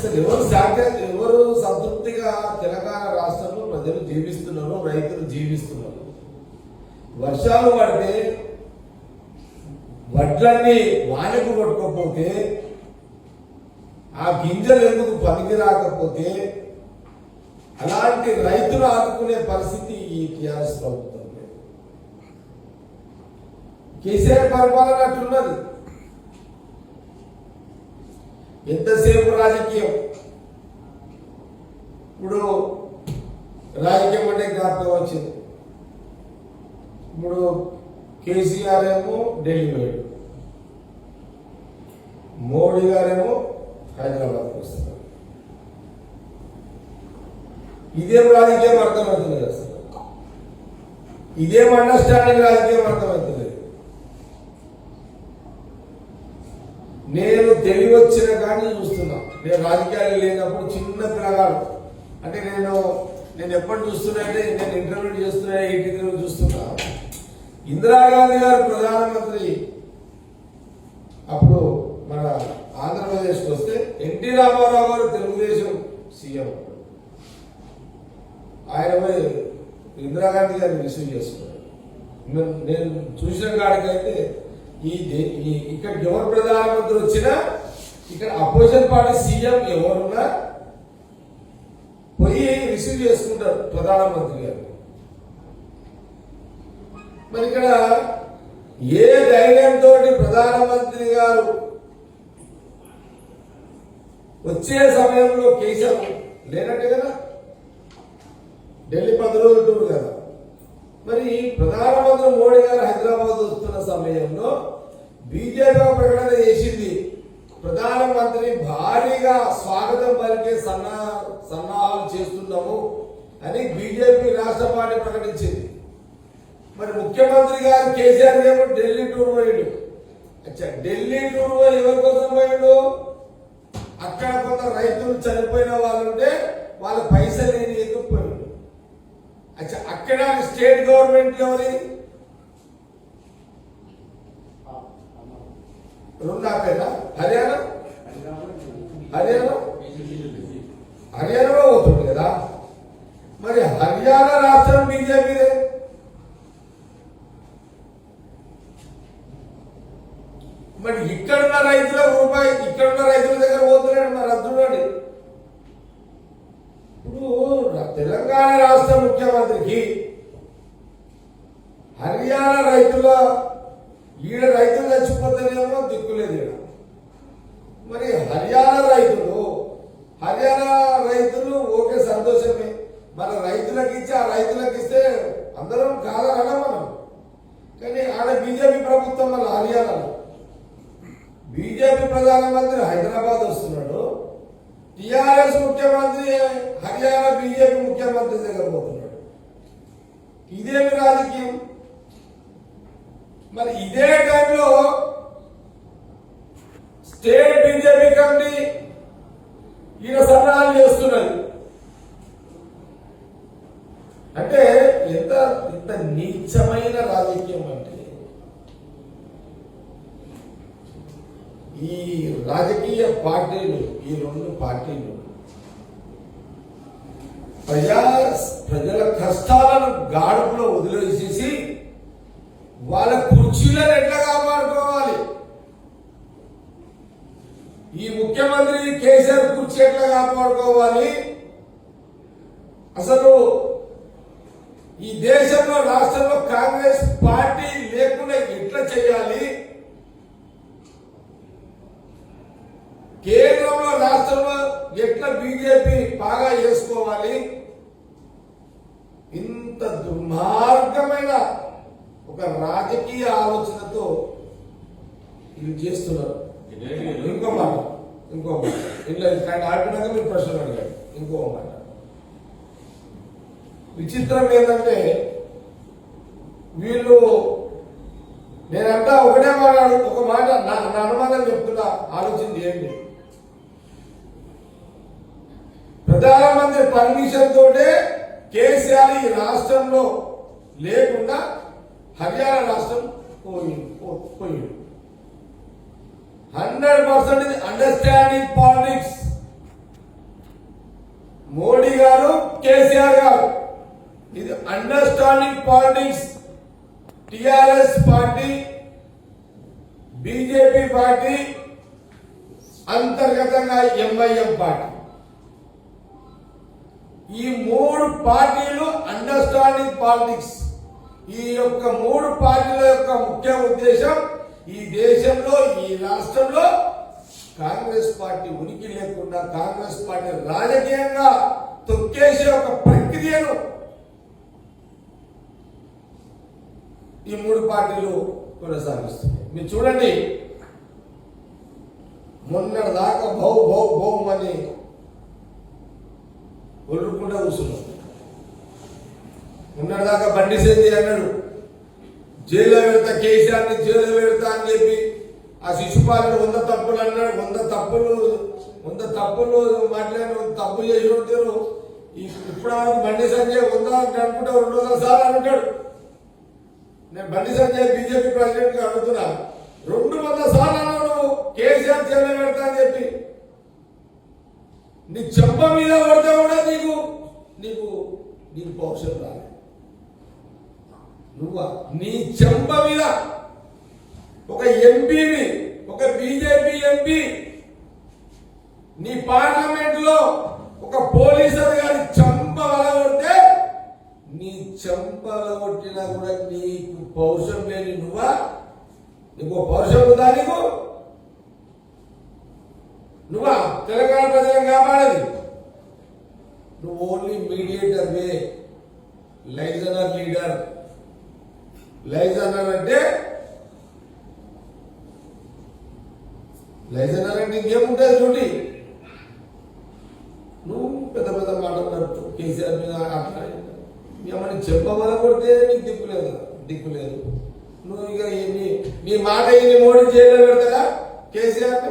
అసలు ఎవరు శాంతి ఎవరు సంతృప్తిగా తెలంగాణ రాష్ట్రంలో ప్రజలు జీవిస్తున్నారు రైతులు జీవిస్తున్నారు వర్షాలు పడితే వడ్లన్నీ వానకు కొట్టుకోకపోతే ఆ గింజలు ఎందుకు పనికి రాకపోతే అలాంటి రైతులు ఆదుకునే పరిస్థితి ఈ టీఆర్ఎస్ ప్రభుత్వం లేదు. కేసీఆర్ పరిపాలన అట్లున్నది ఎంతసేపు రాజకీయం? ఇప్పుడు రాజకీయం అంటే జ్ఞాపకం వచ్చింది. ఇప్పుడు కేసీఆర్ ఏమో ఢిల్లీ పోయాడు. మోడీ గారేమో హైదరాబాద్కి వస్తారు. ఇదేం రాజకీయం అర్థమవుతుంది? అసలు ఇదేం అండర్స్టాండింగ్ రాజకీయం అర్థమవుతుంది? నేను తెలివి వచ్చిన కానీ చూస్తున్నా. నేను రాజకీయాలు లేనప్పుడు చిన్న పిల్లగాడు అంటే నేను నేను ఎప్పుడు చూస్తున్నా అంటే నేను ఇంటర్వ్యూ చేస్తున్నా ఎయిటీ చూస్తున్నా. ఇందిరాగాంధీ గారు ప్రధానమంత్రి. అప్పుడు మన ఆంధ్రప్రదేశ్కి వస్తే ఎన్టీ రామారావు గారు తెలుగుదేశం సీఎం. ఆయన ఇందిరాగాంధీ గారిని రిసీవ్ చేసుకున్నాడు. నేను చూసిన కాడికైతే ఈ ఇక్కడ ఎవరు ప్రధానమంత్రి వచ్చినా ఇక్కడ అపోజిషన్ పార్టీ సీఎం ఎవరున్నా పోయి రిసీవ్ చేసుకుంటారు ప్రధానమంత్రి గారు. మరి ఇక్కడ ఏ ధైర్యంతో ప్రధానమంత్రి గారు వచ్చే సమయంలో కేసీఆర్ లేనట్టే కదా? ఢిల్లీ పది రోజులు టూర్ కదా? మరి ప్రధానమంత్రి మోడీ గారు హైదరాబాద్ వస్తున్న సమయంలో బీజేపీ ఒక ప్రకటన చేసింది. ప్రధానమంత్రి భారీగా స్వాగతం పలికే సన్నా సన్నాహాలు చేస్తున్నాము అని బీజేపీ రాష్ట్ర పార్టీ ప్రకటించింది. మరి ముఖ్యమంత్రి గారు కేసీఆర్ ఏమో ఢిల్లీ టూర్ పోయాడు. అచ్చా ఢిల్లీ టూర్ పోయి ఎవరి కోసం పోయాడు? అక్కడ కొంత రైతులు చనిపోయిన వాళ్ళు ఉంటే వాళ్ళ పైసలు నేను ఎందుకు అచ్చా అక్కడ స్టేట్ గవర్నమెంట్ ఎవరి? రెండా పేద హర్యానా? హర్యానా? హర్యానాలో పోతుంది కదా. మరి హర్యానా రాష్ట్రం బీజేపీదే. మరి ఇక్కడున్న రైతుల రూపాయి ఇక్కడున్న రైతుల దగ్గర పోతున్నాడు మరి అది చూడండి ఇప్పుడు ర- తెలంగాణ రాష్ట్ర ముఖ్యమంత్రికి హర్యానా రైతుల ఈడ రైతులు చచ్చిపోతేనేమో దిక్కులేదు ఈడ మరి హర్యానా రైతులు హర్యానా రైతులు ఓకే సంతోషమే మన రైతులకు ఇస్తే అందరం కాదనడం మనం. కానీ ఆడ బీజేపీ ప్రభుత్వం వల్ల హర్యానాలో బీజేపీ ప్రధానమంత్రి హైదరాబాద్ వస్తున్నాడు. టిఆర్ఎస్ ముఖ్యమంత్రి హర్యానా బీజేపీ ముఖ్యమంత్రి దగ్గర పోతున్నాడు. ఇదేమి రాజకీయం? మరి ఇదే టైంలో స్టేట్ బీజేపీ కమిటీ ఈయన సన్నాహాలు చేస్తున్నది. అంటే ఎంత ఇంత నీచమైన రాజకీయం అంటే ఈ రాజకీయ పార్టీలు ఈ రెండు పార్టీలు ప్రజా ప్రజల కష్టాలను గాడుపులో వదిలేసేసి వాళ్ళ కుర్చీలను ఎట్లా కాపాడుకోవాలి? ఈ ముఖ్యమంత్రి కేసీఆర్ కుర్చీ ఎట్లా కాపాడుకోవాలి? అసలు ఈ దేశంలో రాష్ట్రంలో కాంగ్రెస్ పార్టీ లేకుండా ఎట్లా చేయాలి? కేంద్రంలో రాష్ట్రంలో ఎట్లా బీజేపీ బాగా చేసుకోవాలి? ఇంత దుర్మార్గమైన ఒక రాజకీయ ఆలోచనతో ఇది చేస్తున్నారు ఇంకో మాట ఇంకో మాట. ఇట్లా కానీ ఆపినాక మీరు ప్రశ్నలు అడిగారు ఇంకో మాట. విచిత్రం ఏంటంటే వీళ్ళు నేనంటా ఒకటే మాట ఒక మాట నా నా అనుమానం చెప్తున్నా ఆలోచన చేయండి ప్రధానమంత్రి పర్మిషన్ తోటే కేసీఆర్ ఈ రాష్ట్రంలో లేకుండా హర్యానా రాష్ట్రం పోయింది పో- పోయింది hundred percent understanding politics. Modi garu KCR garu. ఇది understanding politics TRS party BJP party అంతర్గతంగా ఎంఐఎం పార్టీ ఈ మూడు పార్టీలు అండర్స్టాండింగ్ పాలిటిక్స్ ఈ యొక్క మూడు పార్టీల యొక్క ముఖ్య ఉద్దేశం ఈ దేశంలో ఈ రాష్ట్రంలో కాంగ్రెస్ పార్టీ ఉనికి లేకుండా కాంగ్రెస్ పార్టీ రాజకీయంగా తొక్కేసే ఒక ప్రక్రియను ఈ మూడు పార్టీలు కొనసాగిస్తున్నాయి. మీరు చూడండి. మొన్నటి దాకా భౌ భౌ భౌం అని ఒళ్ళుకుంటా కూర్చున్నాం. మొన్నటి దాకా బండి సేంది అన్నాడు. జైల్లో పెడతా కేసీఆర్ని జైల్లో పెడతా అని చెప్పి ఆ శిశుపాలను వంద తప్పులు అన్నాడు. వంద తప్పులు వంద తప్పులు మాట్లాడిన తప్పు చేసి ఉంటారు ఇప్పుడు బండి సంజయ్ వంద అంటే అనుకుంటే రెండు వందల సార్లు అంటాడు నేను బండి సంజయ్ బీజేపీ ప్రెసిడెంట్గా అడుగుతున్నా. రెండు వందల సార్లు నువ్వు కేసీఆర్ జైల్లో పెడతా అని చెప్పి. నీ చెంప మీద పడితే కూడా నీకు నీకు నీకు పౌరుషం రాలేదు నువ్వా? నీ చెంప మీద ఒక ఎంపీని ఒక బీజేపీ ఎంపీ నీ పార్లమెంట్లో ఒక పోలీస్ అధికారి నీ చంపల కొట్టినా కూడా నీకు పౌరుషం లేని నువ్వా? నీకు పౌరుషం ఉందా నీకు? నువ్వా? తెలంగాణ ప్రజలను కాపాడేది? నువ్వు ఓన్లీ మీడియేటర్ వే. Liaisoner leader. లైజనర్ అంటే? లైజనర్ అంటే ఇంకేముంటుంది చూడండి నువ్వు పెద్ద పెద్ద మాటలు నడుపు కేసీఆర్ మీద అట్లా ఏమని చెప్పమని కొడితే నీకు దిక్కు లేదు దిక్కు లేదు. నువ్వు ఇక నీ నీ మాట ఈ మోడీ జైల్లో పెడతారా కేసీఆర్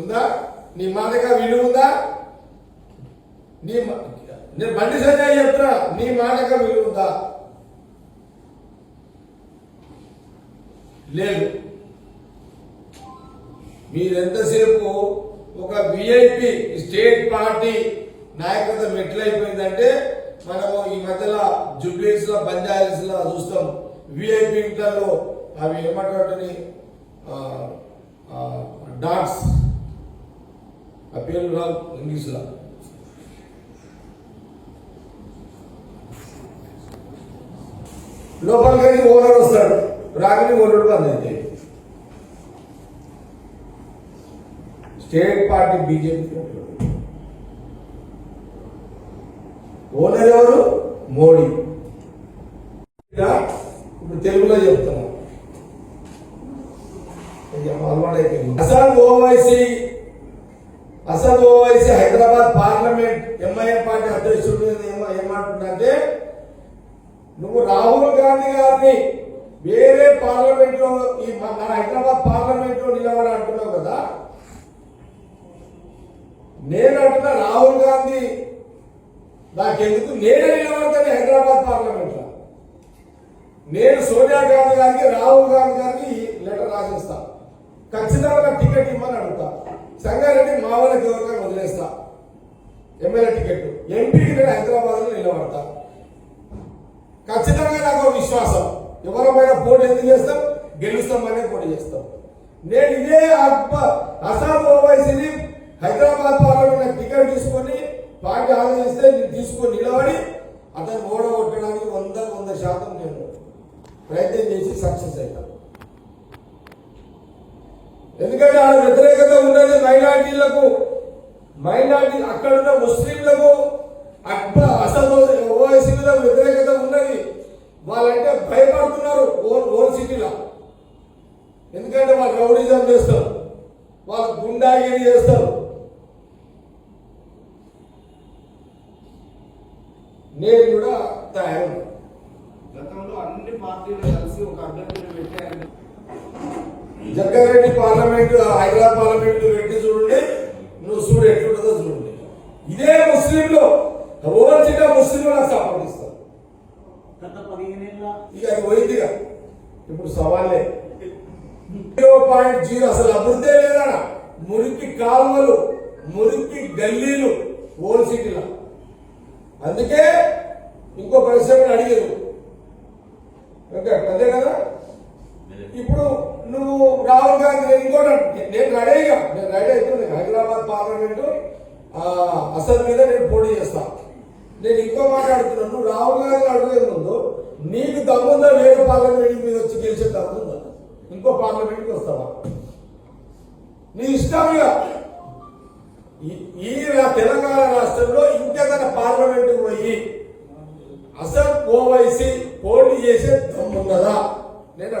ఉందా? నీ మాటగా విలువ ఉందా? నీ మా- నేను బండి సంజయ్ చెప్తున్నా నీ మాటగా విలువ ఉందా? లేదు. మీరెంతసేపు ఒక విఐపి స్టేట్ పార్టీ నాయకత్వం ఎట్లయిపోయిందంటే మనము ఈ మధ్యలో జుబ్లీస్లో పంచాయతీస్లో చూస్తాం. విఐపీ ఇంటర్లో అవి ఏమంటే డాట్స్ ఆ పేర్లు రావు ఇంగ్లీష్లో. లోపలికి ఓనర్ వస్తాడు. రాగానే ఓనర్ బంద్ స్టేట్ పార్టీ బీజేపీ. ఓనర్ ఎవరు మోడీ ఇప్పుడు తెలుగులో చెప్తున్నాం. కొంచెం అలవాటైపోయింది. అసద్ ఓవైసీ అసలు Owaisi Hyderabad parliament MIM party అధ్యక్షుడు ఏమంటుందంటే నువ్వు రాహుల్ గాంధీ గారిని వేరే పార్లమెంట్లో ఈ మన మన హైదరాబాద్ పార్లమెంట్లో నిలబడి అంటున్నావు కదా? నేను అంటున్నా రాహుల్ గాంధీ నాకెందుకు? నేనే నిలబడతాను హైదరాబాద్ పార్లమెంట్లో నేను సోనియా గాంధీ గారికి రాహుల్ గాంధీ గారికి లెటర్ రాసిస్తా. ఖచ్చితంగా టికెట్ ఇవ్వమని అడుగుతా. సంగారెడ్డి మా వాళ్ళకి ఎవరికైనా వదిలేస్తా. MLA ticket. ఎంపీకి నేను హైదరాబాద్లో నిలబడతా. ఖచ్చితంగా నాకు విశ్వాసం. ఎవరమైనా పోటీ ఎందుకు చేస్తాం? గెలుస్తామనే పోటీ చేస్తాం. నేను ఇదే అబ్బ ఓవైసీని హైదరాబాద్ పార్లమెంట్ నాకు టికెట్ తీసుకొని పార్టీ ఆలోచిస్తే నేను తీసుకొని నిలబడి అతను ఓడగొట్టడానికి వంద వంద శాతం నేను ప్రయత్నం చేసి సక్సెస్ అయ్యాను ఎందుకంటే ఆడ వ్యతిరేకత ఉన్నది మైనార్టీలకు మైనార్టీ అక్కడ ఉన్న ముస్లింలకు అక్బ అసలు ఓవైసీ వ్యతిరేకత ఉన్నది. వాళ్ళంటే భయపడుతున్నారు ఓన్ ఓన్ సిటీలో. ఎందుకంటే వాళ్ళు రౌడిజం చేస్తారు. వాళ్ళు గుండాగిరి చేస్తారు. నేను కూడా తయారు గతంలో అన్ని పార్టీలు కలిసి ఒక అభ్యర్థిని పెట్టారని జగ్గారెడ్డి పార్లమెంట్ హైదరాబాద్ పార్లమెంట్ పెట్టి చూడండి నువ్వు చూడు ఎట్లుంటుందో చూడండి. ఇదే ముస్లింలు ఓవర్సీగా ముస్లింలు నాకు సపోర్ట్ ఇస్తారు. ఇక అది పోయిందిగా. ఇప్పుడు సవాలే. జీరో పాయింట్ జీరో అసలు అభివృద్ధి లేదా మురికి కాలువలు మురికి గల్లీలు ఓల్డ్ సిటీలో. అందుకే ఇంకో పరిశ్రమను అడిగారు. ఓకే అదే కదా? ఇప్పుడు నువ్వు రాహుల్ గాంధీ నేను ఇంకోటి అంటున్నా. నేను రెడీగా నేను రెడీ అవుతుంది హైదరాబాద్ పార్లమెంటు అసలు మీద నేను పోటీ చేస్తా. నేను ఇంకో మాట్లాడుతున్నాను నువ్వు రాహుల్ గాంధీ అడిగే ముందు నీకు దమ్ముందా వేరే పార్లమెంట్ మీద వచ్చి గెలిచే దమ్ముందా? ఇంకో పార్లమెంట్కి వస్తావా? నీ ఇష్టంగా ఇక. ఈ తెలంగాణ రాష్ట్రంలో ఇంకేదైనా పార్లమెంట్ పోయి అసలు ఓవైసీ పోటీ చేసే దమ్మున్నదా నేను